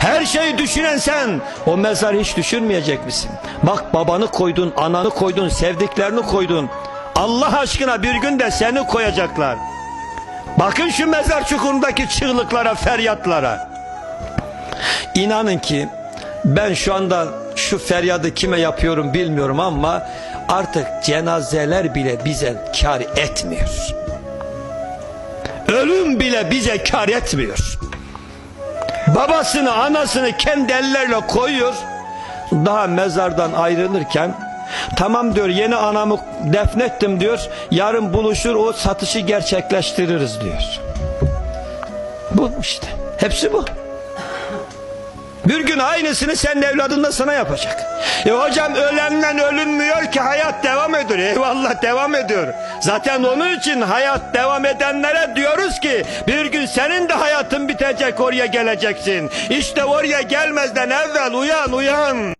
Her şeyi düşünen sen o mezarı hiç düşünmeyecek misin? Bak babanı koydun, ananı koydun, sevdiklerini koydun. Allah aşkına bir gün de seni koyacaklar. Bakın şu mezar çukurundaki çığlıklara, feryatlara. İnanın ki ben şu anda şu feryadı kime yapıyorum bilmiyorum ama artık cenazeler bile bize kar etmiyor. Ölüm bile bize kar etmiyor. Babasını anasını kendi ellerle koyuyor. Daha mezardan ayrılırken tamam diyor yeni anamı defnettim diyor. Yarın buluşur o satışı gerçekleştiririz diyor. Bu işte. Hepsi bu. Bir gün aynısını senin evladın da sana yapacak. E hocam ölenden ölünmüyor ki hayat ediyor. Eyvallah devam ediyor. Zaten onun için hayat devam edenlere diyoruz ki bir gün senin de hayatın bitecek oraya geleceksin. İşte oraya gelmezden evvel uyan uyan.